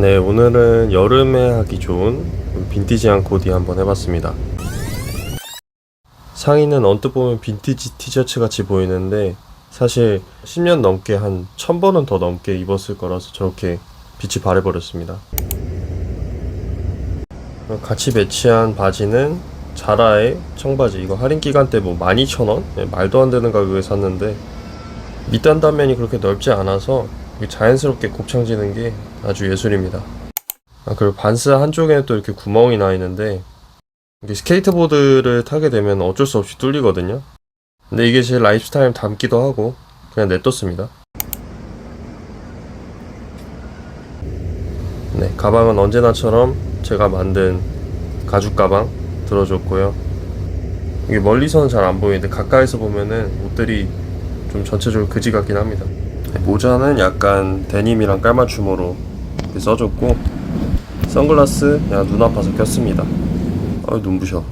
네, 오늘은 여름에 하기 좋은 빈티지한 코디 한번 해봤습니다. 상의는 언뜻 보면 빈티지 티셔츠 같이 보이는데 사실 10년 넘게 한 1000번은 더 넘게 입었을 거라서 저렇게 빛이 발해버렸습니다. 같이 매치한 바지는 자라의 청바지 이거 할인 기간 때 뭐 12,000원? 네, 말도 안 되는 가격에 샀는데 밑단 단면이 그렇게 넓지 않아서 자연스럽게 곱창지는 게 아주 예술입니다. 아, 그리고 반스 한쪽에는 또 이렇게 구멍이 나 있는데 스케이트보드를 타게 되면 어쩔 수 없이 뚫리거든요. 근데 이게 제 라이프 스타일 담기도 하고 그냥 냅뒀습니다. 네, 가방은 언제나처럼 제가 만든 가죽 가방 들어줬고요. 이게 멀리서는 잘 안 보이는데 가까이서 보면은 옷들이 좀 전체적으로 그지 같긴 합니다. 네, 모자는 약간 데님이랑 깔맞춤으로 써줬고 선글라스 그냥 눈 아파서 꼈습니다. 아 눈부셔.